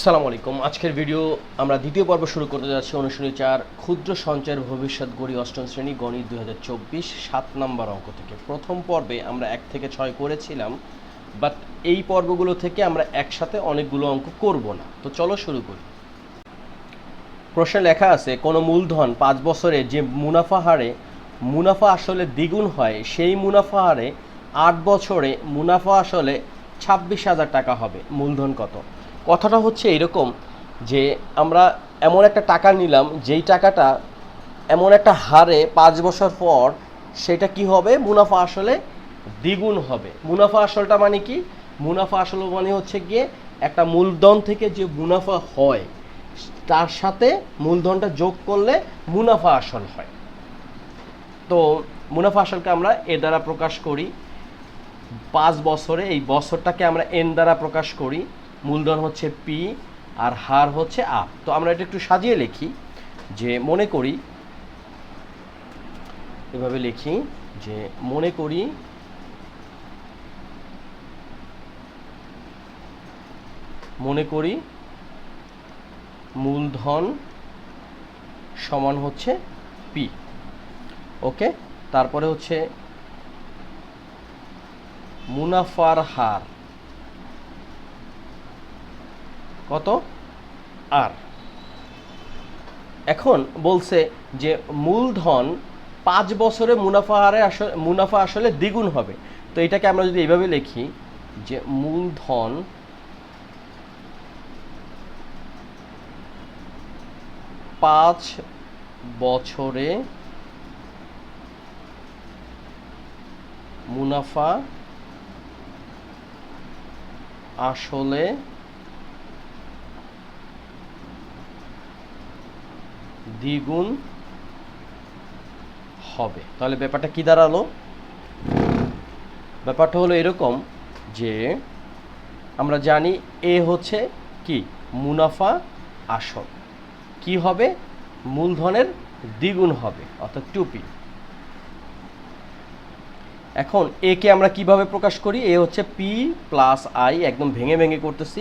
সালাম আলাইকুম। আজকের ভিডিও আমরা দ্বিতীয় পর্ব শুরু করতে যাচ্ছি অনুশীলনী চার, ক্ষুদ্র সঞ্চয়ের ভবিষ্যৎ গড়ি অষ্টম শ্রেণি গণিত দুই হাজার চব্বিশ, সাত নম্বর অঙ্ক থেকে। প্রথম পর্বে আমরা এক থেকে ছয় করেছিলাম বাট এই পর্বগুলো থেকে আমরা একসাথে অনেকগুলো অঙ্ক করব না। তো চলো শুরু করি। প্রশ্নে লেখা আছে, কোনো মূলধন পাঁচ বছরে যে মুনাফা হারে, মুনাফা আসলে দ্বিগুণ হয়, সেই মুনাফা হারে আট বছরে মুনাফা আসলে ছাব্বিশ হাজার টাকা হবে। মূলধন কত? কথাটা হচ্ছে এরকম যে আমরা এমন একটা টাকা নিলাম, যেই টাকাটা এমন একটা হারে পাঁচ বছর পর সেটা কি হবে? মুনাফা আসলে দ্বিগুণ হবে। মুনাফা আসলটা মানে কি? মুনাফা আসল মানে হচ্ছে গিয়ে একটা মূলধন থেকে যে মুনাফা হয়, তার সাথে মূলধনটা যোগ করলে মুনাফা আসল হয়। তো মুনাফা আসলকে আমরা এ দ্বারা প্রকাশ করি। পাঁচ বছরে এই বছরটাকে আমরা এন দ্বারা প্রকাশ করি। মূলধন হচ্ছে পি আর হার হচ্ছে আপ তো আমরা এটা একটু সাজিয়ে লিখি, যে মনে করি, এভাবে লিখি, যে মনে করি মনে করি মূলধন সমান হচ্ছে পি ওকে তারপরে হচ্ছে মুনাফার হার। কত? আর এখন বলছে যে মূলধন পাঁচ বছরে মুনাফা হারে আসলে, মুনাফা আসলে দ্বিগুণ হবে। তো এটাকে আমরা যদি এইভাবে লিখি যে মূলধন পাঁচ বছরে মুনাফা আসলে দ্বিগুণ হবে। তাহলে ব্যাপারটা কি দাঁড়াল? ব্যাপারটা হলো এরকম যে আমরা জানি এ হচ্ছে কি? মুনাফা আসল। কি হবে? মূলধনের দ্বিগুণ হবে, অর্থাৎ টুপি। এখন একে আমরা কীভাবে প্রকাশ করি? এ হচ্ছে পি প্লাস আই একদম ভেঙে ভেঙে করতেছি।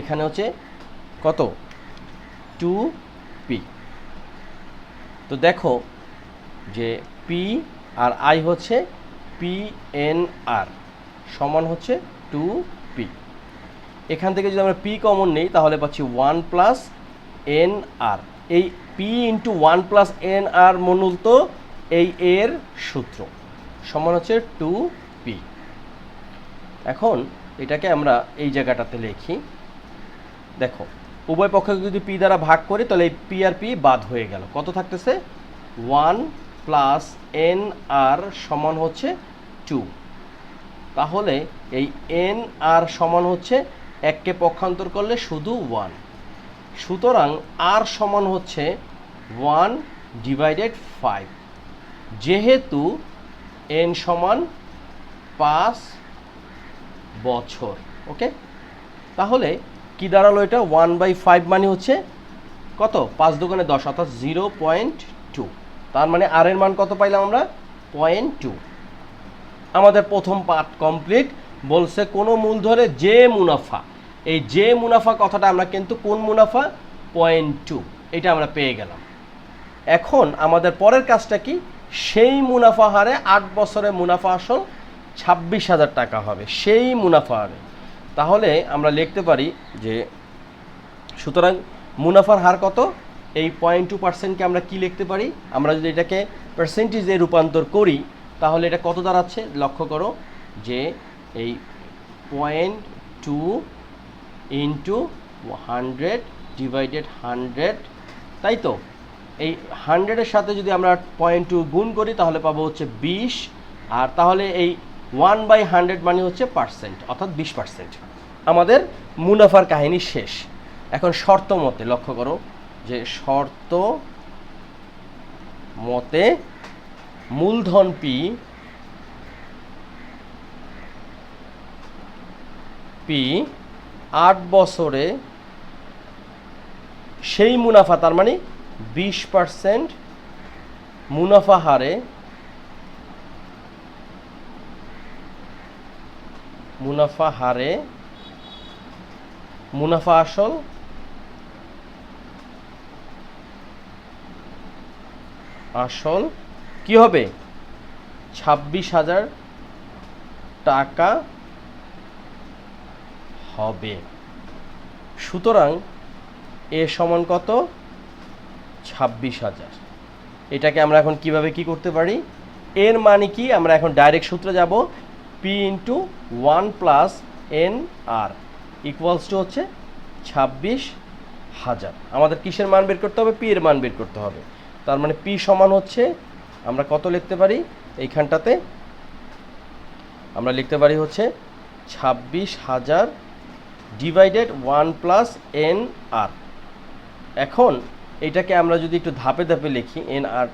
এখানে হচ্ছে কত? টু পি তো দেখো যে পি আর আই হচ্ছে পি এন আর সমান হচ্ছে টু পি এখান থেকে যদি আমরা পি কমন নেই, তাহলে পাচ্ছি ওয়ান প্লাস এন আর এই P into one plus N R মূলত এই এর সূত্র। সমান হচ্ছে টু পি এখন এটাকে আমরা এই জায়গাটাতে লিখি। দেখো উভয় পক্ষকে যদি পি দ্বারা ভাগ করি, তাহলে এই পি আর পি বাদ হয়ে গেল। কত থাকতেছে? ওয়ান প্লাস এন আর সমান হচ্ছে টু। তাহলে এই এন আর সমান হচ্ছে এককে পক্ষান্তর করলে শুধু ওয়ান। সুতরাং আর সমান হচ্ছে ওয়ান ডিভাইডেড ফাইভ। যেহেতু এন সমান পাঁচ বছর, ওকে? তাহলে কি দাঁড়াল এটা? ওয়ান বাই ফাইভ মানে হচ্ছে কত? পাঁচ দোকানে দশ, অর্থাৎ জিরো পয়েন্ট টু তার মানে আর এর মান কত পাইলাম আমরা? পয়েন্ট টু আমাদের প্রথম পার্ট কমপ্লিট বলছে কোনো মূলধনে যে মুনাফা। এই যে মুনাফা কথাটা আমরা কিন্তু কোন মুনাফা? পয়েন্ট টু এটা আমরা পেয়ে গেলাম। এখন আমাদের পরের কাজটা কি? সেই মুনাফা হারে আট বছরে মুনাফা আসল ছাব্বিশ হাজার টাকা হবে। সেই মুনাফা হারে। তাহলে আমরা লিখতে পারি যে সুতরাং মুনাফার হার কত? এই পয়েন্ট টু পার্সেন্টকে আমরা কি লিখতে পারি? আমরা যদি এটাকে পার্সেন্টেজে রূপান্তর করি, তাহলে এটা কত দাঁড়াচ্ছে? লক্ষ্য করো যে এই point two into hundred divided hundred তাই তো? এই হান্ড্রেডের সাথে যদি আমরা পয়েন্ট টু গুণ করি, তাহলে পাবো হচ্ছে বিশ। আর তাহলে এই ওয়ান বাই হান্ড্রেড মানে হচ্ছে পার্সেন্ট অর্থাৎ বিশ পার্সেন্ট আমাদের মুনাফার কাহিনী শেষ। এখন শর্ত মতে, লক্ষ্য করো যে শর্ত মতে মূলধন পি পি আট বছরে সেই মুনাফা, তার মানে বিশ পার্সেন্ট মুনাফা হারে মুনাফা হারে, মুনাফা আসল আসল, কি হবে? ছাব্বিশ হাজার টাকা হবে। সুতরাং এ সমান কত? ছাব্বিশ হাজার। এটাকে আমরা এখন কীভাবে কি করতে পারি? এর মানে কি? আমরা এখন ডাইরেক্ট সূত্রে যাব। P into one plus N R equals to হচ্ছে ছাব্বিশ হাজার। আমাদের কিসের মান বের করতে হবে? পি এর মান বের করতে হবে। তার মানে পি সমান হচ্ছে, আমরা কত লিখতে পারি? এইখানটাতে আমরা লিখতে পারি হচ্ছে ছাব্বিশ হাজার divided one plus N R এখন এটাকে আমরা যদি একটু ধাপে ধাপে লিখি এন আর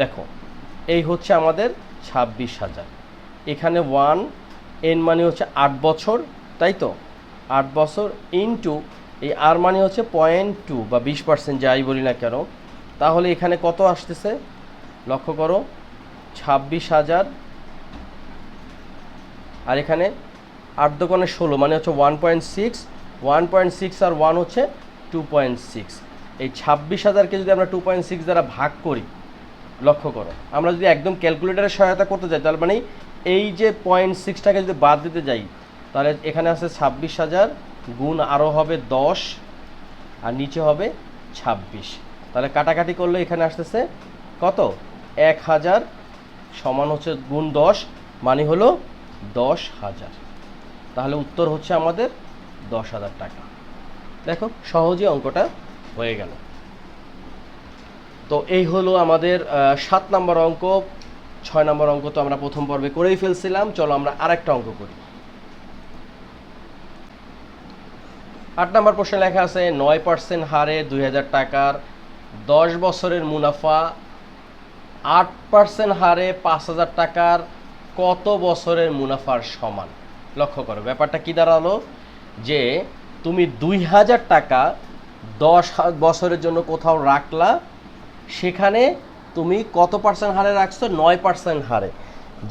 দেখো এই হচ্ছে আমাদের ছাব্বিশ হাজার। এখানে ওয়ান এন মানে হচ্ছে আট বছর, তাই তো? আট বছর ইনটু এই আর মানে হচ্ছে পয়েন্ট টু বা বিশ পার্সেন্ট যাই বলি না কেন। তাহলে এখানে কত আসতেছে? লক্ষ্য করো, ছাব্বিশ হাজার, আর এখানে আট দোকানে ষোলো মানে হচ্ছে one point six one point six আর ওয়ান হচ্ছে টু পয়েন্ট সিক্স এই ছাব্বিশ হাজারকে যদি আমরা টু পয়েন্ট সিক্স দ্বারা ভাগ করি লক্ষ্য করো। আমরা যদি একদম ক্যালকুলেটারের সহায়তা করতে যাই, তার মানে এই যে পয়েন্ট সিক্সটাকে যদি বাদ দিতে যাই, তাহলে এখানে আছে ছাব্বিশ হাজার গুণ আরও হবে দশ, আর নিচে হবে ছাব্বিশ। তাহলে কাটাকাটি করলে এখানে আসতেছে কত? এক হাজার সমান হচ্ছে গুণ দশ মানে হলো দশ হাজার। তাহলে উত্তর হচ্ছে আমাদের দশ হাজার টাকা। দেখো সহজে অঙ্কটা হয়ে গেল। তো এই হলো আমাদের সাত নম্বর অঙ্ক। ছয় নম্বর অঙ্ক তো আমরা প্রথম পর্বে করেই ফেলছিলাম। চলো আমরা আরেকটা অঙ্ক করি। আট নম্বর প্রশ্নে লেখা আছে, নয় পার্সেন্ট হারে দুই হাজার টাকার দশ বছরের মুনাফা, আট পার্সেন্ট হারে পাঁচ হাজার টাকার কত বছরের মুনাফার সমান? লক্ষ্য করো, ব্যাপারটা কি দাঁড়াল? যে তুমি দুই হাজার টাকা দশ বছরের জন্য কোথাও রাখলা সেখানে তুমি কত পার্সেন্ট হারে রাখছো? নয় পার্সেন্ট হারে।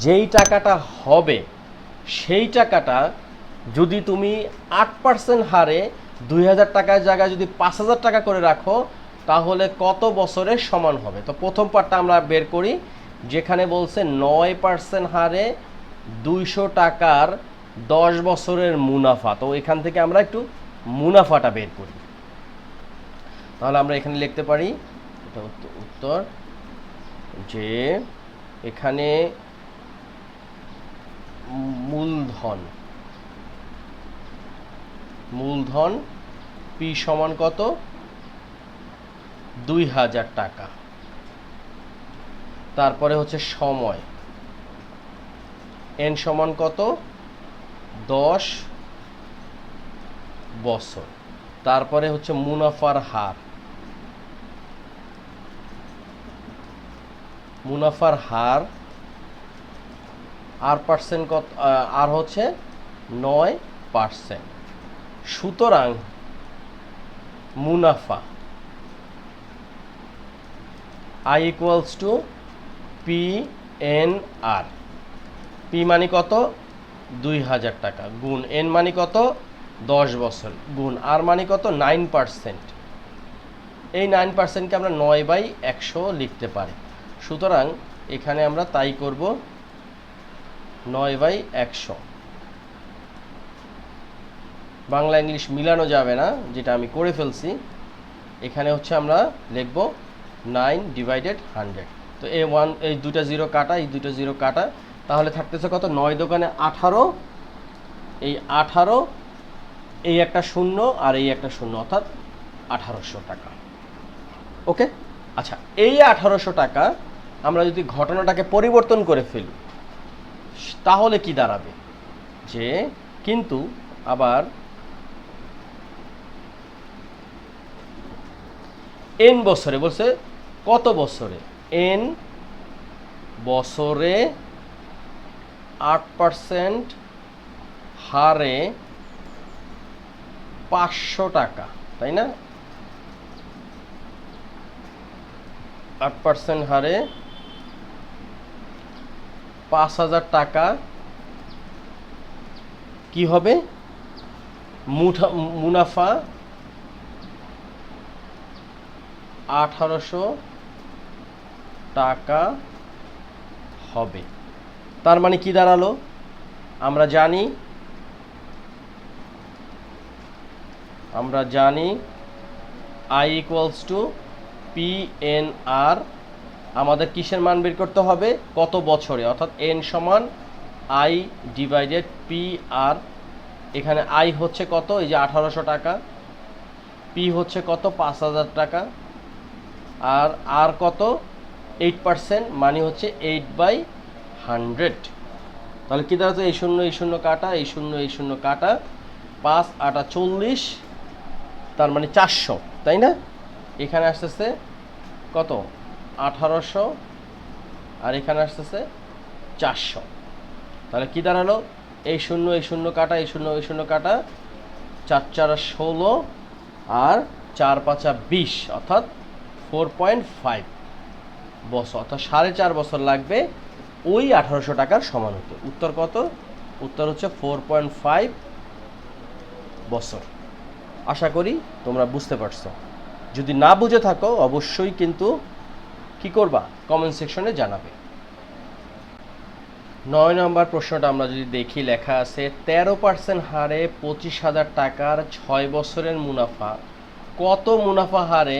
যেই টাকাটা হবে, সেই টাকাটা যদি তুমি আট পার্সেন্ট হারে দুই হাজার টাকার জায়গায় যদি পাঁচ হাজার টাকা করে রাখো, তাহলে কত বছরের সমান হবে? তো প্রথম পার্টটা আমরা বের করি, যেখানে বলছে নয় পার্সেন্ট হারে দুইশো টাকার দশ বছরের মুনাফা। তো এখান থেকে আমরা একটু মুনাফাটা বের করি। তাহলে আমরা এখানে লিখতে পারি এটা উত্তর যে এখানে মূলধন। মূলধন পি সমান কত? দুই হাজার টাকা। তারপরে হচ্ছে সময়। এন সমান কত? দশ বছর। তারপরে হচ্ছে মুনাফার হার। মুনাফার হার আর পার্সেন্ট কত আর হচ্ছে নয় পার্সেন্ট সুতরাং মুনাফা I equals to P N R P মানে কত? দুই হাজার টাকা। গুণ এন মানে কত? দশ বছর। গুণ আর মানে কত? নাইন পার্সেন্ট এই নাইন পার্সেন্টকে আমরা নয় বাই একশো লিখতে পারি। সুতরাং এখানে আমরা তাই করব নয় বাই একশো। বাংলা ইংলিশ মিলানো যাবে না, যেটা আমি করে ফেলছি। এখানে হচ্ছে আমরা লিখব নাইন ডিভাইডেড হান্ড্রেড। তো এ ওয়ান, এই দুটা জিরো কাটা, এই দুটো জিরো কাটা। তাহলে থাকতেছে কত? নয় দোকানে আঠারো। এই আঠারো, এই একটা শূন্য আর এই একটা শূন্য, অর্থাৎ আঠারোশো টাকা। ওকে? আচ্ছা এই আঠারোশো টাকা আমরা যদি ঘটনাটাকে পরিবর্তন করে ফেলি, তাহলে কি দাঁড়াবে? যে কিন্তু আবার এন বছরে বলছে, কত বছরে? এন বছরে আট পার্সেন্ট হারে পাঁচশো টাকা, তাই না? আট পার্সেন্ট হারে পাঁচ হাজার টাকা কি হবে? মুঠা, মুনাফা আঠারোশো টাকা হবে। তার মানে কি দাঁড়াল? আমরা জানি আমরা জানি I equals to P N R আমাদের কিসের মান বের করতে হবে? কত বছরে? অর্থাৎ এন সমান আই ডিভাইডেড পি আর এখানে আই হচ্ছে কত? এই যে আঠারোশো টাকা। পি হচ্ছে কত? পাঁচ হাজার টাকা। আর আর কত? এইট পার্সেন্ট মানে হচ্ছে এইট বাই হান্ড্রেড তাহলে কী দাঁড়াচ্ছে? এই শূন্য এই শূন্য কাটা, এই শূন্য এই শূন্য কাটা। পাঁচ, আটা চল্লিশ, তার মানে চারশো, তাই না? এখানে আসতেছে কত? আঠারোশো, আর এখানে আসতেছে চারশো। তাহলে কী দাঁড়াল? এই শূন্য এই শূন্য কাটা, এই শূন্য এই শূন্য কাটা, চার চার ষোলো, আর চার পাঁচা বিশ, অর্থাৎ ফোর পয়েন্ট ফাইভ বছর, অর্থাৎ সাড়ে চার বছর লাগবে ওই আঠারোশো টাকার সমান হতে উত্তর কত? উত্তর হচ্ছে ফোর পয়েন্ট ফাইভ বছর। আশা করি তোমরা বুঝতে পারছ। যদি না বুঝে থাকো, অবশ্যই কিন্তু কি করবা? কমেন্ট সেকশনে জানাবে। নয় নম্বর প্রশ্নটা আমরা যদি দেখি, লেখা আছে, তেরো পার্সেন্ট হারে পঁচিশ হাজার টাকার ছয় বছরের মুনাফা। কত মুনাফা হারে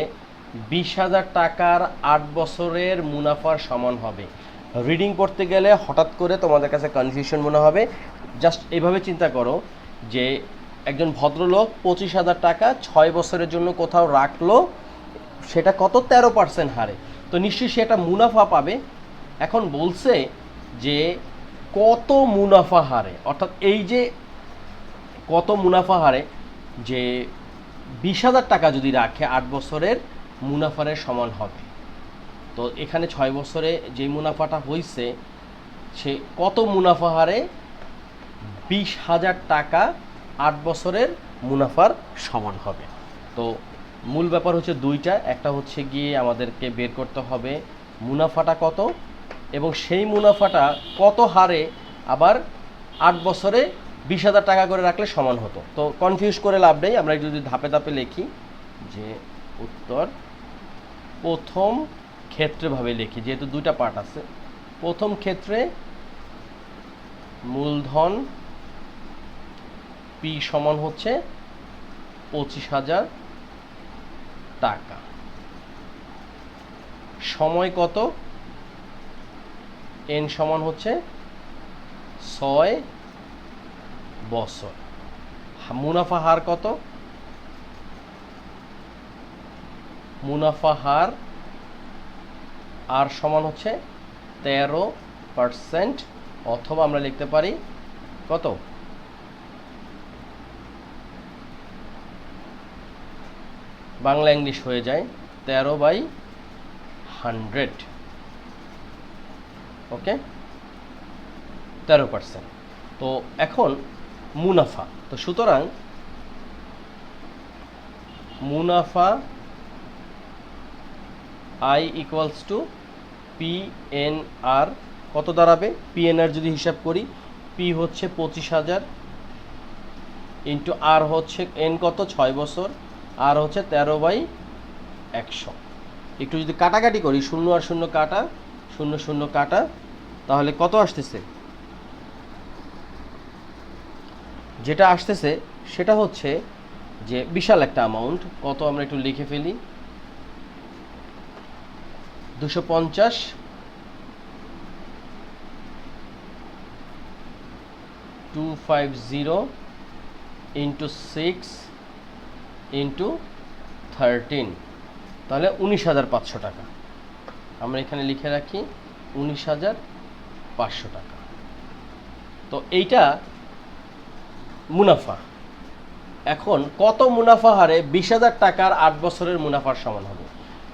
বিশ হাজার টাকার আট বছরের মুনাফার সমান হবে? রিডিং করতে গেলে হঠাৎ করে তোমাদের কাছে কনফিউশন মনে হবে। জাস্ট এভাবে চিন্তা করো যে একজন ভদ্রলোক পঁচিশ হাজার টাকা ছয় বছরের জন্য কোথাও রাখল, সেটা কত? তেরো পার্সেন্ট হারে। তো নিশ্চয়ই সে একটা মুনাফা পাবে। এখন বলছে যে কত মুনাফা হারে? অর্থাৎ এই যে কত মুনাফা হারে? যে বিশ হাজার টাকা যদি রাখে, আট বছরের মুনাফারের সমান হবে। তো এখানে ছয় বছরে যে মুনাফাটা হয়েছে সে কত মুনাফা হারে? বিশ হাজার টাকা আট বছরের মুনাফার সমান হবে। তো মূল ব্যাপার হচ্ছে দুইটা, একটা হচ্ছে গিয়ে আমাদেরকে বের করতে হবে মুনাফাটা কত এবং সেই মুনাফাটা কত হারে আবার আট বছরে বিশ হাজার টাকা করে রাখলে সমান হতো। তো কনফিউজ করে লাভ নেই, আমরা যদি ধাপে ধাপে লিখি যে উত্তর প্রথম ক্ষেত্রেভাবে লিখি, যেহেতু দুইটা পার্ট আছে। প্রথম ক্ষেত্রে মূলধন পি সমান হচ্ছে পঁচিশ হাজার টাকা। সময় কত? এন সমান হচ্ছে ছয় বছর। মুনাফা হার কত? মুনাফা হার আর সমান হচ্ছে তেরো পার্সেন্ট, অথবা আমরা লিখতে পারি কত? বাংলা ইংলিশ হয়ে যায় তেরো বাই হান্ড্রেড। ওকে? তেরো পার্সেন্ট। তো এখন মুনাফা। তো সুতরাং মুনাফা I equals to P N R কত দাঁড়াবে? পি এন আর যদি হিসাব করি পি হচ্ছে পঁচিশ হাজার ইন্টু আর হচ্ছে এন কত? ছয় বছর। আর হচ্ছে তেরো বাই একশো। একটু যদি কাটাকাটি করি, শূন্য আর শূন্য কাটা, শূন্য শূন্য কাটা, তাহলে কত আসতেছে? যেটা আসতেছে, সেটা হচ্ছে যে বিশাল একটা অ্যামাউন্ট কত আমরা একটু লিখে ফেলি? দুশো পঞ্চাশ two five zero into six into thirteen তাহলে উনিশ হাজার পাঁচশো টাকা। আমরা এখানে লিখে রাখি উনিশ হাজার পাঁচশো টাকা। তো এইটা মুনাফা। এখন কত মুনাফা হারে বিশ হাজার টাকার আট বছরের মুনাফার সমান হবে?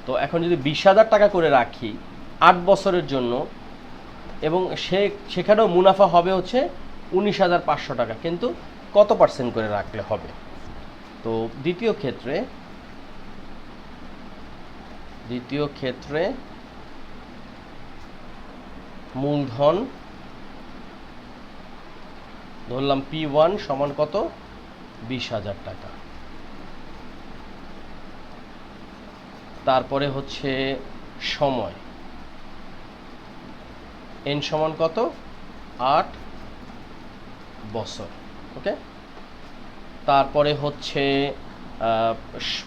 তো এখন যদি বিশ হাজার টাকা করে রাখি আট বছরের জন্য, এবং সে, সেখানেও মুনাফা হবে হচ্ছে উনিশ হাজার পাঁচশো টাকা। কিন্তু কত পার্সেন্ট করে রাখলে হবে? তো দ্বিতীয় ক্ষেত্রে দ্বিতীয় ক্ষেত্রে মূলধন, ধরলাম পি ওয়ান সমান কত? বিশ হাজার টাকা। তারপরে হচ্ছে সময়। এন সমান কত? আট বছর। ওকে? তারপরে হচ্ছে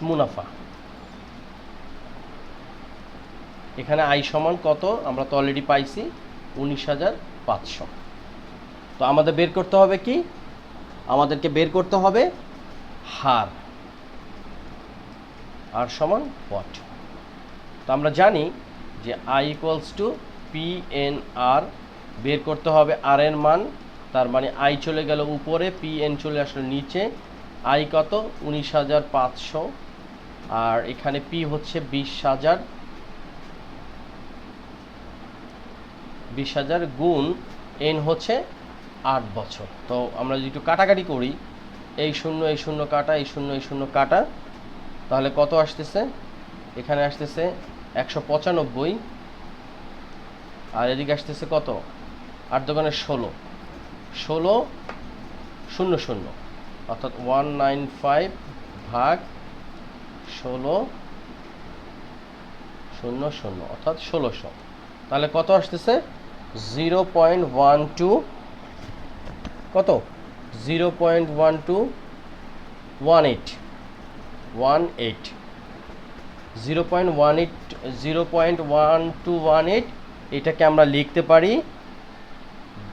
মুনাফা। এখানে আই সমান কত? আমরা তো অলরেডি পাইছি উনিশ হাজার পাঁচশো। তো আমাদের বের করতে হবে কি? আমাদেরকে বের করতে হবে হার। আর সমান পট তো আমরা জানি যে I equals to P N R বের করতে হবে আর এর মান, তার মানে আই চলে গেল উপরে পি এন চলে আসলো নিচে আই কত? উনিশ হাজার পাঁচশো। আর এখানে পি হচ্ছে বিশ হাজার। বিশ হাজার গুণ এন হচ্ছে আট বছর। তো আমরা যদি একটু কাটাকাটি করি, এই শূন্য এই শূন্য কাটা, এই শূন্য এই শূন্য কাটা, তাহলে কত আসতেছে? এখানে আসতেছে একশো পঁচানব্বই। আর এদিকে আসতেছে কত? আট দোকানে ষোলো। ষোলো, শূন্য শূন্য। অর্থাৎ ওয়ান নাইন ফাইভ ভাগ ষোলো শূন্য শূন্য, অর্থাৎ ষোলোশো তাহলে কত আসতেছে? জিরো পয়েন্ট ওয়ান টু কত? Zero point one two one eight one eight. Zero point one eight, zero point one two one eight, এটাকে আমরা লিখতে পারি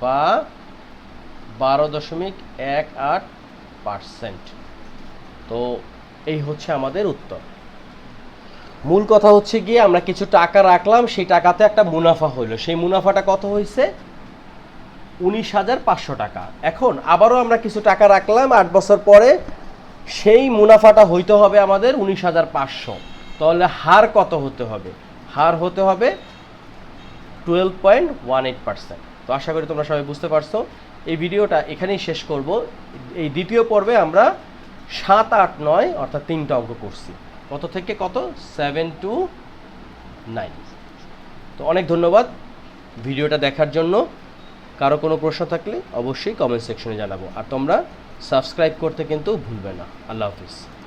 বা বারো দশমিক এক আট পার্সেন্ট। তো এই হচ্ছে আমাদের উত্তর। মূল কথা হচ্ছে গিয়ে আমরা কিছু টাকা রাখলাম, সেই টাকাতে একটা মুনাফা হইল। সেই মুনাফাটা কত হয়েছে উনিশ হাজার পাঁচশো টাকা। এখন আবারও আমরা কিছু টাকা রাখলাম, আট বছর পরে সেই মুনাফাটা হইতে হবে আমাদের উনিশ হাজার পাঁচশো। তাহলে হার কত হতে হবে? হার হতে হবে twelve point one eight percent তো আশা করি তোমরা সবাই বুঝতে পারছ। এই ভিডিওটা এখানেই শেষ করব। এই দ্বিতীয় পর্বে আমরা সাত, আট, নয়, অর্থাৎ তিনটা অঙ্ক করছি। কত থেকে কত? Seven to nine. তো অনেক ধন্যবাদ ভিডিওটা দেখার জন্য। কারও কোনো প্রশ্ন থাকলে অবশ্যই কমেন্ট সেকশনে জানাব। আর তোমরা সাবস্ক্রাইব করতে কিন্তু ভুলবে না। আল্লাহ হাফিজ।